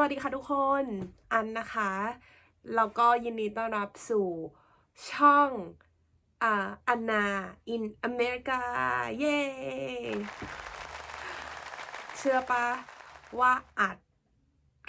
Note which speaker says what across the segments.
Speaker 1: วัสดีค่ะทุกคนอันนะคะแล้วก็ยินดีต้อนรับสู่ช่องอ่าอันนา in America เย้เชื่อปะว่าอัด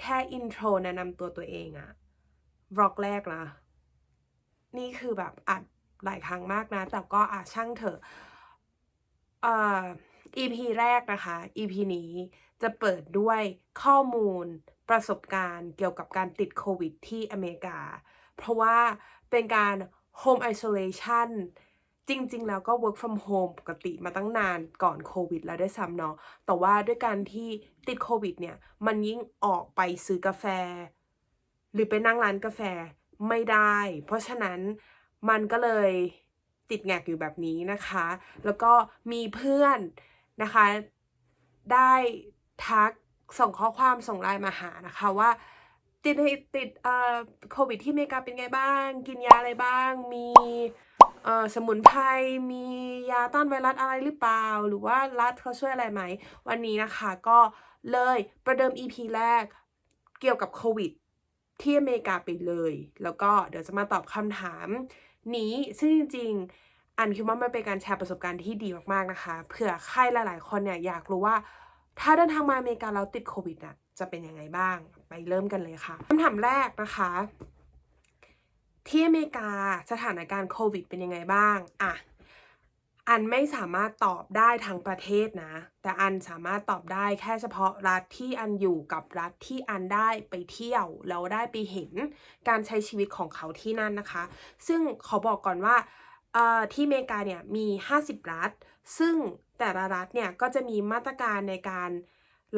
Speaker 1: แค่อินโทรแนะนำตัวตัวเองอะบล็อกแรกนะ นี่คือแบบอัดหลายครั้งมากนะ แต่ก็อะช่างเถอะอ่อ EP แรกนะคะ EP นี้จะเปิดด้วยข้อมูล ประสบการณ์เกี่ยวกับการติดโควิดที่อเมริกา เพราะว่าเป็นการ home isolation จริง ๆ แล้วก็ work from home ปกติมาตั้งนานก่อนโควิดแล้วได้ซ้ำเนาะ แต่ว่าด้วยการที่ติดโควิดเนี่ย มันยิ่งออกไปซื้อกาแฟ หรือไปนั่งร้านกาแฟไม่ได้ เพราะฉะนั้นมันก็เลยติดแงกอยู่แบบนี้นะคะ แล้วก็มีเพื่อนนะคะ ได้ทัก ส่งข้อความส่งไลน์มาหานะคะว่า ติดติดเอ่อโควิดที่อเมริกาเป็นไงบ้าง กินยาอะไรบ้าง มีเอ่อสมุนไพรมียาต้านไวรัสอะไรหรือเปล่า หรือว่ารัฐเขาช่วยอะไรไหม วันนี้นะคะก็เลยประเดิม EP แรกเกี่ยวกับโควิดที่อเมริกาไปเลย แล้วก็เดี๋ยวจะมาตอบคำถามนี้ซึ่งจริงๆอันคิดว่ามันเป็นการแชร์ประสบการณ์ที่ดีมากๆนะคะ เผื่อใครหลาย ๆ คนเนี่ยอยากรู้ว่า ถ้าเดินทางมาอเมริกาแล้วติดโควิดอะจะเป็นยังไงบ้าง ไปเริ่มกันเลยค่ะคำถามแรกนะคะ ที่อเมริกาสถานการณ์โควิดเป็นยังไงบ้าง อะ อันไม่สามารถตอบได้ทั้งประเทศนะ แต่อันสามารถตอบได้แค่เฉพาะรัฐที่อันอยู่กับรัฐที่อันได้ไปเที่ยวแล้วได้ไปเห็นการใช้ชีวิตของเขาที่นั่นนะคะ ซึ่งขอบอกก่อนว่าที่อเมริกาเนี่ยมี 50 รัฐ ซึ่ง แต่ละรัฐเนี่ยก็จะมีมาตรการในการ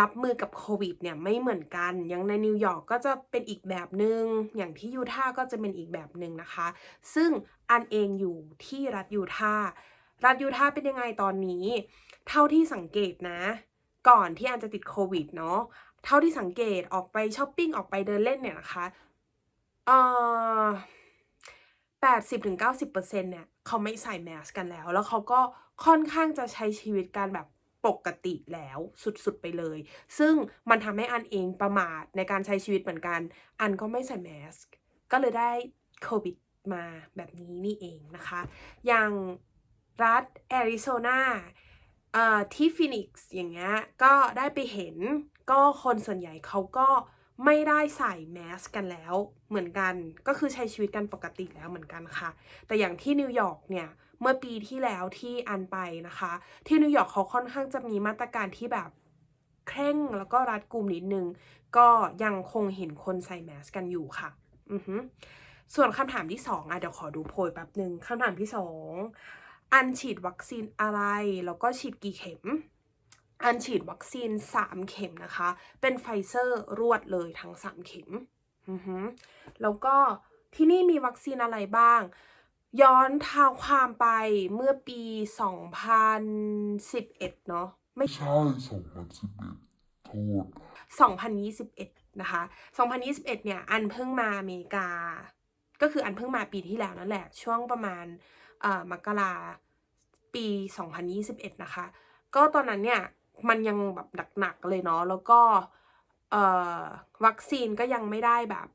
Speaker 1: รับมือกับโควิดเนี่ยไม่เหมือนกัน อย่างในนิวยอร์กก็จะเป็นอีกแบบหนึง่ง อย่างที่ยูทาห์ก็จะเป็นอีกแบบหนึ่งนะคะ ซึ่งอันเองอยู่ที่รัฐยูทาห์ รัฐยูทาห์เป็นยังไงตอนนี้ เท่าที่สังเกตนะ ก่อนที่อันจะติดโควิดเนาะ เท่าที่สังเกตออกไปช้อปปิ้งออกไปเดินเล่นเนี่ยนะคะ เอ่อแปดสิบถึงเก้าสิบเปอร์เซ็นเนี่ย เขาไม่ใส่แมสกันแล้ว แล้วเขาก็ค่อนข้างจะใช้ชีวิตกันแบบปกติแล้วสุดๆไปเลย ซึ่งมันทำให้อันเองประมาทในการใช้ชีวิตเหมือนกัน อันก็ไม่ใส่แมสก็เลยได้โควิดมาแบบนี้นี่เองนะคะ อย่างรัฐแอริโซนาเอ่อที่ฟินิกซ์อย่างเงี้ยก็ได้ไปเห็นก็คนส่วนใหญ่เขาก็ ไม่ได้ใส่แมสกันแล้วเหมือนกันก็คือใช้ชีวิตกันปกติแล้วเหมือนกันค่ะ แต่อย่างที่นิวยอร์กเนี่ยเมื่อปีที่แล้วที่อันไปนะคะ ที่นิวยอร์กเขาค่อนข้างจะมีมาตรการที่แบบเคร่งแล้วก็รัดกุมนิดนึง ก็ยังคงเห็นคนใส่แมสกันอยู่ค่ะ อือฮึส่วนคำถามที่สองอะเดี๋ยวขอดูโพยแป๊บหนึ่งคำถามที่สองอันฉีดวัคซีนอะไร แล้วก็ฉีดกี่เข็ม อันฉีดวัคซีน 3 เข็มนะคะ เป็นไฟเซอร์รวดเลยทั้ง 3 เข็มอือฮึแล้วก็ที่นี่มีวัคซีนอะไรบ้าง ย้อนเท้าความไปเมื่อปี 2011 เนาะไม่
Speaker 2: ใช่สองพันสิบเอ็ดโทษ
Speaker 1: 2021 นะคะ 2021 เนี่ย อันเพิ่งมาอเมริกา ก็คืออันเพิ่งมาปีที่แล้วนั่นแหละ ช่วงประมาณเอ่อมกราปี 2021 นะคะ ก็ตอนนั้นเนี่ย มันยังแบบหนักๆเลยเนาะแล้วก็เอ่อวัคซีนก็ยังไม่ได้แบบ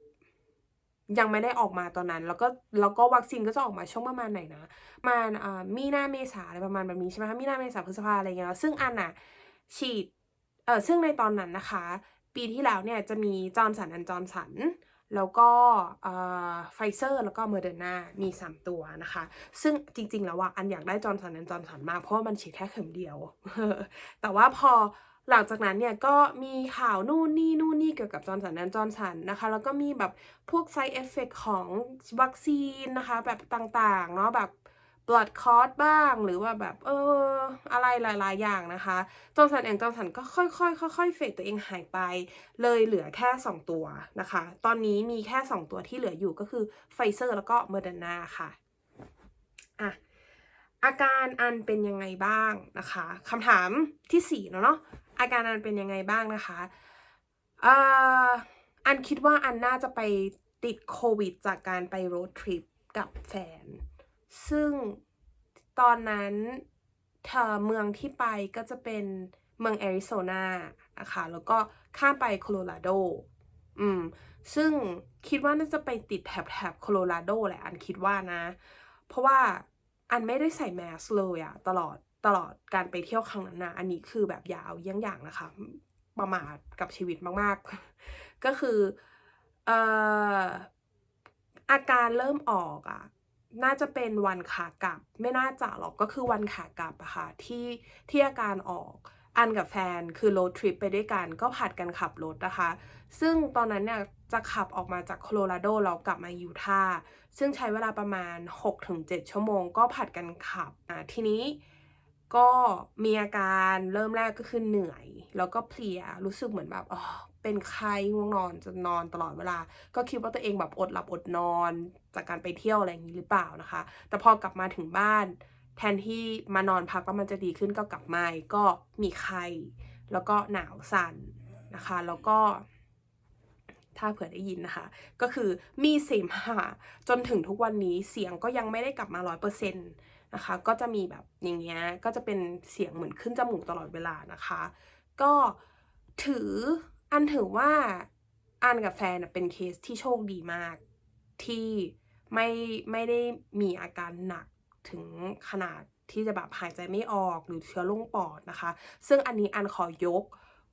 Speaker 1: ยังไม่ได้ออกมาตอนนั้น แล้วก็แล้วก็วัคซีนก็จะออกมาช่วงประมาณไหนนะมาณอ่ามีนาเมษาอะไรประมาณแบบนี้ใช่ไหมคะมีนาเมษาพฤษภาอะไรเงี้ยซึ่งอันน่ะฉีดเออซึ่งในตอนนั้นนะคะ ปีที่แล้วเนี่ยจะมีจอร์นสันแอนจอร์นสัน แล้วก็ไฟเซอร์แล้วก็เมอร์เดนามี 3 ตัวนะคะ ซึ่งจริง ๆ แล้วว่าอันอยากได้จอร์นสันแอนจอร์นสันมาก เพราะว่ามันฉีดแค่เข็มเดียว แต่ว่าพอหลังจากนั้นเนี่ยก็มีข่าวนู่นนี่นู่นนี่เกี่ยวกับจอร์นสันแอนจอร์นสันนะคะ แล้วก็มีแบบพวกไซเอฟเฟกของวัคซีนนะคะ แบบต่างๆเนาะแบบ blood clot บ้างหรือว่าแบบเอออะไรหลายๆ อย่างนะคะจอร์นสันแอนจอร์นสันก็ค่อยๆค่อยๆเฟดตัวเองหายไป เลยเหลือแค่ 2 ตัวนะคะ ตอนนี้มีแค่ 2 ตัวที่เหลืออยู่ก็คือไฟเซอร์แล้วก็เมอร์เดนาค่ะอะอาการอันเป็นยังไงบ้างนะคะคำถามที่4แล้วเนาะอาการอันเป็นยังไงบ้างนะคะเอ่ออันคิดว่าอันน่าจะไปติดโควิดจากการไปโรดทริปกับแฟน ซึ่งตอนนั้นเธอเมืองที่ไปก็จะเป็นเมืองแอริโซนานะคะแล้วก็ข้ามไปโคโลราโด อืม ซึ่งคิดว่าน่าจะไปติดแถบแถบโคโลราโดแหละอันคิดว่านะ เพราะว่าอันไม่ได้ใส่แมสเลยอะตลอดตลอดการไปเที่ยวครั้งนั้นนะอันนี้คือแบบอยาเอาเยี่ยงอย่างนะคะ ประมาทกับชีวิตมากๆ ก็คือเอ่ออาการเริ่มออกอะ น่าจะเป็นวันขากลับ ไม่น่าจะหรอกก็คือวันขากลับอะค่ะที่ที่อาการออกอันกับแฟนคือโรดทริปไปด้วยกันก็ผัดกันขับรถนะคะ ซึ่งตอนนั้นเนี่ยจะขับออกมาจากโคโลราโดแล้วกลับมายูทาห์ซึ่งใช้เวลาประมาณ 6-7 ชั่วโมง ก็ผัดกันขับอะทีนี้ก็มีอาการเริ่มแรกก็คือเหนื่อย แล้วก็เพลียรู้สึกเหมือนแบบ เป็นไข้ง่วงนอนจะนอนตลอดเวลา ก็คิดว่าตัวเองแบบอดหลับอดนอนจากการไปเที่ยวอะไรอย่างนี้หรือเปล่านะคะ แต่พอกลับมาถึงบ้าน แทนที่มานอนพักแล้วมันจะดีขึ้นก็กลับมาก็มีไข้แล้วก็หนาวสั่นนะคะ แล้วก็ถ้าเผื่อได้ยินนะคะ ก็คือมีเสมหะจนถึงทุกวันนี้เสียงก็ยังไม่ได้กลับมาร้อยเปอร์เซ็นต์นะคะ ก็จะมีแบบอย่างเงี้ยก็จะเป็นเสียงเหมือนขึ้นจมูกตลอดเวลานะคะ ก็ถือ อันถือว่าอันกับแฟนเป็นเคสที่โชคดีมาก ที่ไม่ไม่ได้มีอาการหนักถึงขนาดที่จะแบบหายใจไม่ออกหรือเชื้อลงปอดนะคะ ซึ่งอันนี้อันขอยก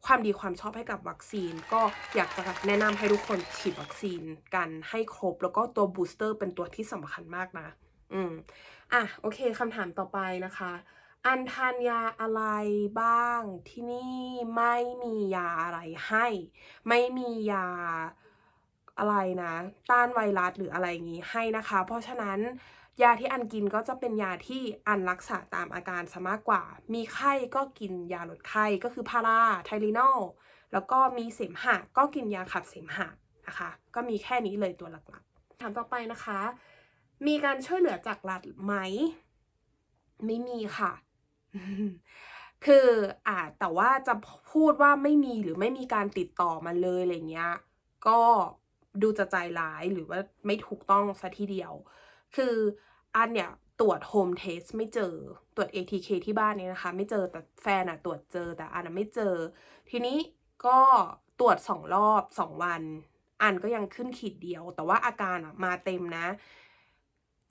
Speaker 1: ความดีความชอบให้กับวัคซีน ก็อยากจะแนะนำให้ทุกคนฉีดวัคซีนกันให้ครบ แล้วก็ตัวบูสเตอร์เป็นตัวที่สำคัญมากนะ อืม อะ โอเคคำถามต่อไปนะคะ อันทานยาอะไรบ้างที่นี่ไม่มียาอะไรให้ ไม่มียาอะไรนะ ต้านไวรัสหรืออะไรอย่างนี้ให้นะคะ เพราะฉะนั้นยาที่อันกินก็จะเป็นยาที่อันรักษาตามอาการซะมากกว่า มีไข้ก็กินยาลดไข้ก็คือพาราไทลินอลแล้วก็มีเสมหะก็กินยาขับเสมหะนะคะ ก็มีแค่นี้เลยตัวหลักๆถามต่อไปนะคะ มีการช่วยเหลือจากรัฐไหม ไม่มีค่ะ คืออ่าแต่ว่าจะพูดว่าไม่มีหรือไม่มีการติดต่อมาเลยอะไรเงี้ย ก็ดูจะใจร้ายหรือว่าไม่ถูกต้องซะทีเดียว คืออันเนี่ยตรวจโฮมเทสไม่เจอตรวจ ATK ที่บ้านเนี่ยนะคะ ไม่เจอแต่แฟนอะตรวจเจอแต่อันไม่เจอ ทีนี้ก็ตรวจสองรอบสองวัน อันก็ยังขึ้นขีดเดียว แต่ว่าอาการอะมาเต็มนะ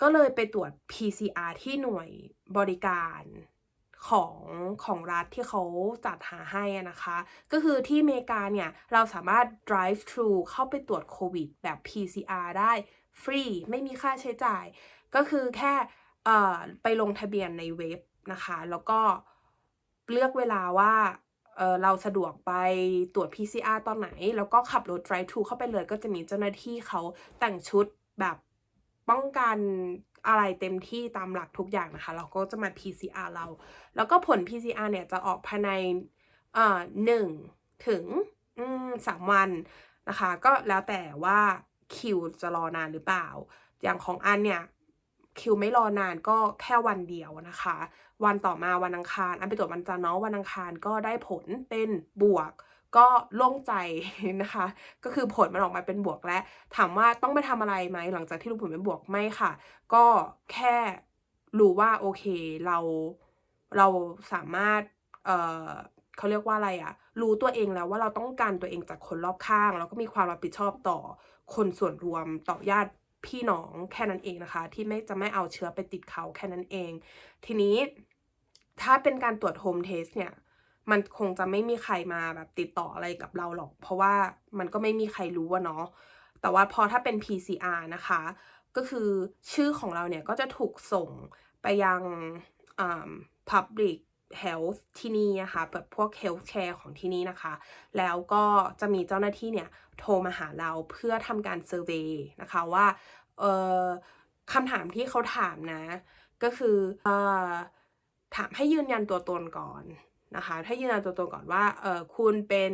Speaker 1: ก็เลยไปตรวจ PCR ที่หน่วยบริการ ของของรัฐที่เขาจัดหาให้นะคะ ก็คือที่อเมริกาเนี่ย เราสามารถ drive thru เข้าไปตรวจโควิดแบบ PCR ได้ฟรี ไม่มีค่าใช้จ่าย ก็คือแค่ไปลงทะเบียนในเว็บนะคะ แล้วก็เลือกเวลาว่าเเราสะดวกไปตรวจ PCR ตอนไหน แล้วก็ขับรถ drive thru เข้าไปเลย ก็จะมีเจ้าหน้าที่เขาแต่งชุดแบบป้องกัน อะไรเต็มที่ตามหลักทุกอย่างนะคะ เราก็จะมา PCR เรา แล้วก็ผล PCR เนี่ยจะออกภายในเอ่อหนึ่งถึงสามวันนะคะ ก็แล้วแต่ว่าคิวจะรอนานหรือเปล่า อย่างของอันเนี่ยคิวไม่รอนานก็แค่วันเดียวนะคะ วันต่อมาวันอังคาร อันไปตรวจวันจันทร์เนาะวันอังคารก็ได้ผลเป็นบวก ก็โล่งใจนะคะ ก็คือผลมันออกมาเป็นบวกและ ถามว่าต้องไปทำอะไรไหมหลังจากที่รู้ผลเป็นบวกไม่ค่ะ ก็แค่รู้ว่าโอเคเราเราสามารถเอ่อเขาเรียกว่าอะไรอะรู้ตัวเองแล้วว่าเราต้องการตัวเองจากคนรอบข้าง แล้วก็มีความรับผิดชอบต่อคนส่วนรวมต่อญาติพี่น้องแค่นั้นเองนะคะ ที่ไม่จะไม่เอาเชื้อไปติดเขาแค่นั้นเอง ทีนี้ถ้าเป็นการตรวจโฮมเทสเนี่ย มันคงจะไม่มีใครมาแบบติดต่ออะไรกับเราหรอก เพราะว่ามันก็ไม่มีใครรู้อะเนาะแต่ว่าพอถ้าเป็น PCR นะคะ ก็คือชื่อของเราเนี่ยก็จะถูกส่งไปยังอ public health ที่นี่นะคะแบบพวก health care ของที่นี่นะคะ แล้วก็จะมีเจ้าหน้าที่เนี่ยโทรมาหาเราเพื่อทำการ survey นะคะว่าเออคำถามที่เขาถามนะ ก็คืออถามให้ยืนยันตัวตนก่อน นะคะถ้ายืนยันตัวตนก่อนว่าเออคุณเป็น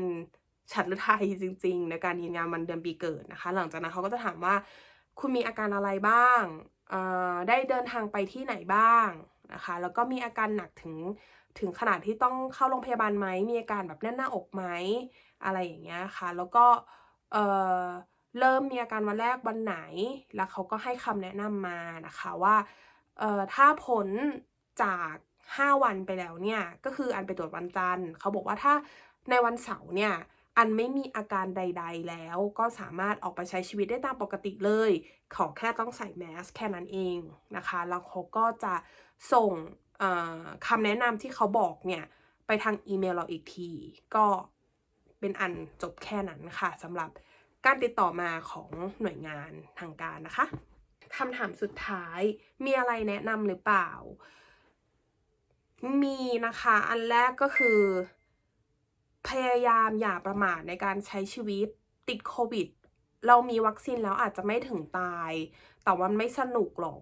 Speaker 1: ฉัตรฤทัยจริง ๆ ในการยืนยันวันเดือนปีเกิดนะคะ หลังจากนั้นเขาก็จะถามว่าคุณมีอาการอะไรบ้างออได้เดินทางไปที่ไหนบ้างนะคะ แล้วก็มีอาการหนักถึงถึงขนาดที่ต้องเข้าโรงพยาบาลไหม มีอาการแบบแน่นหน้าอกไหมอะไรอย่างเงี้ยค่ะ แล้วก็เออเริ่มมีอาการวันแรกวันไหน แล้วเขาก็ให้คำแนะนำมานะคะว่าเออถ้าผลจาก 5 วันไปแล้วเนี่ย ก็คืออันไปตรวจวันจันทร์เขาบอกว่าถ้าในวันเสาร์เนี่ย อันไม่มีอาการใด ๆ แล้วก็สามารถออกไปใช้ชีวิตได้ตามปกติเลย ขอแค่ต้องใส่แมสแค่นั้นเองนะคะ แล้วเขาก็จะส่งคำแนะนำที่เขาบอกเนี่ย ไปทางอีเมลเราอีกที ก็เป็นอันจบแค่นั้นค่ะสำหรับการติดต่อมาของหน่วยงานทางการนะคะคำถามสุดท้ายมีอะไรแนะนำหรือเปล่า มีนะคะ อันแรกก็คือ พยายามอย่าประมาทในการใช้ชีวิตติดโควิด เรามีวัคซีนแล้วอาจจะไม่ถึงตาย แต่ว่ามันไม่สนุกหรอก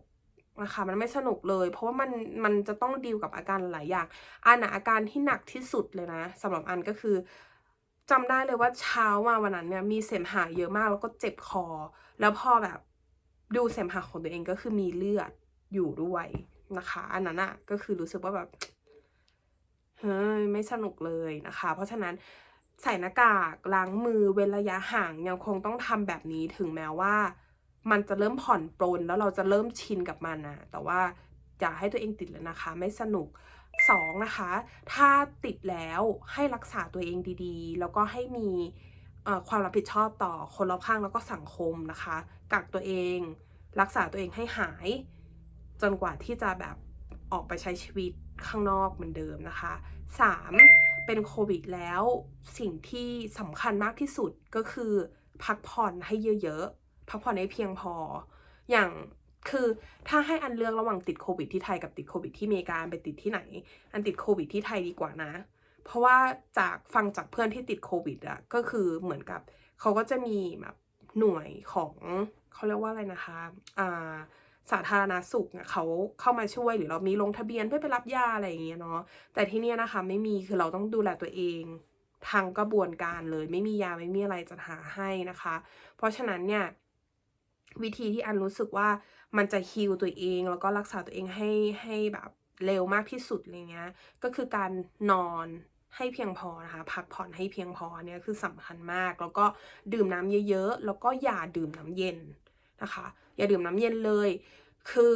Speaker 1: นะคะ มันไม่สนุกเลย เพราะว่ามันมันจะต้องดีลกับอาการหลายอย่าง อันนะอาการที่หนักที่สุดเลยนะสำหรับอันก็คือจำได้เลยว่าเช้ามาวันนั้นเนี่ยมีเสมหะเยอะมากแล้วก็เจ็บคอ แล้วพอแบบดูเสมหะของตัวเองก็คือมีเลือดอยู่ด้วย นะคะ อันนั้นอะก็คือรู้สึกว่าแบบเฮ้ยไม่สนุกเลยนะคะ เพราะฉะนั้นใส่หน้ากากล้างมือเว้นระยะห่างยังคงต้องทำแบบนี้ถึงแม้ว่า มันจะเริ่มผ่อนปลนแล้วเราจะเริ่มชินกับมันนะแต่ว่าอย่าให้ตัวเองติดเลยนะคะ ไม่สนุกสองนะคะ ถ้าติดแล้วให้รักษาตัวเองดีๆ แล้วก็ให้มีความรับผิดชอบต่อคนรอบข้างแล้วก็สังคมนะคะ กักตัวเอง รักษาตัวเองให้หาย จนกว่าที่จะแบบออกไปใช้ชีวิตข้างนอกเหมือนเดิมนะคะ 3. เป็นโควิดแล้วสิ่งที่สำคัญมากที่สุดก็คือ พักผ่อนให้เยอะๆ พักผ่อนให้เพียงพอ อย่างคือถ้าให้อันเลือกระหว่างติดโควิดที่ไทยกับติดโควิดที่อเมริกาไปติดที่ไหน อันติดโควิดที่ไทยดีกว่านะ เพราะว่าจากฟังจากเพื่อนที่ติดโควิดอะก็คือเหมือนกับเขาก็จะมีแบบหน่วยของเขาเรียกว่าอะไรนะคะอ่า สาธารณสุขเนี่ยเขาเข้ามาช่วยหรือเรามีลงทะเบียนเพื่อไปรับยาอะไรอย่างเงี้ยเนาะแต่ที่เนี่ยนะคะไม่มีคือเราต้องดูแลตัวเองทางกระบวนการเลยไม่มียาไม่มีอะไรจะหาให้นะคะ เพราะฉะนั้นเนี่ยวิธีที่อันรู้สึกว่ามันจะฮิลตัวเอง แล้วก็รักษาตัวเองให้ให้แบบเร็วมากที่สุดอะไรเงี้ยก็คือการนอนให้เพียงพอนะคะ พักผ่อนให้เพียงพอเนี่ยคือสำคัญมาก แล้วก็ดื่มน้ำเยอะๆ แล้วก็อย่าดื่มน้ำเย็น นะคะ อย่าดื่มน้ำเย็นเลย คือ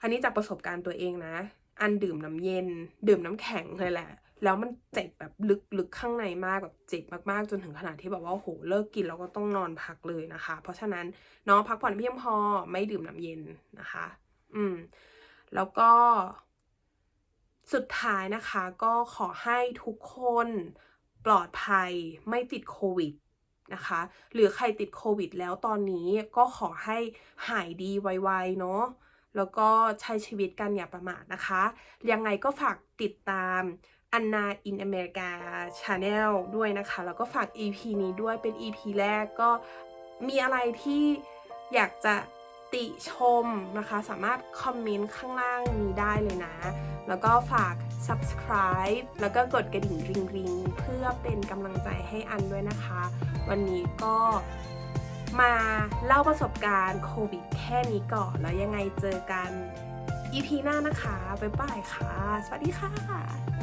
Speaker 1: อันนี้จากประสบการณ์ตัวเองนะ อันดื่มน้ำเย็น ดื่มน้ำแข็งเลยแหละ แล้วมันเจ็บแบบลึกลึกข้างในมากแบบเจ็บมากๆจนถึงขนาดที่แบบว่าโหเลิกกินแล้วก็ต้องนอนพักเลยนะคะ เพราะฉะนั้นน้องพักผ่อนเพียงพอไม่ดื่มน้ำเย็นนะคะ อืม แล้วก็สุดท้ายนะคะก็ขอให้ทุกคนปลอดภัยไม่ติดโควิด นะคะ หรือใครติดโควิดแล้วตอนนี้ก็ขอให้หายดีไวๆเนาะแล้วก็ใช้ชีวิตกันอย่าประมาทนะคะ ยังไงก็ฝากติดตามอันนาอินอเมริกาชาแนลด้วยนะคะ แล้วก็ฝาก EP นี้ด้วยเป็น EP แรกก็มีอะไรที่อยากจะติชมนะคะ สามารถคอมเมนต์ข้างล่างนี้ได้เลยนะ แล้วก็ฝาก subscribe แล้วก็กดกระดิ่งริงริงเพื่อเป็นกำลังใจให้อันด้วยนะคะ วันนี้ก็มาเล่าประสบการณ์โควิดแค่นี้ก่อน แล้วยังไงเจอกัน EP หน้านะคะ บ๊ายบายค่ะ สวัสดีค่ะ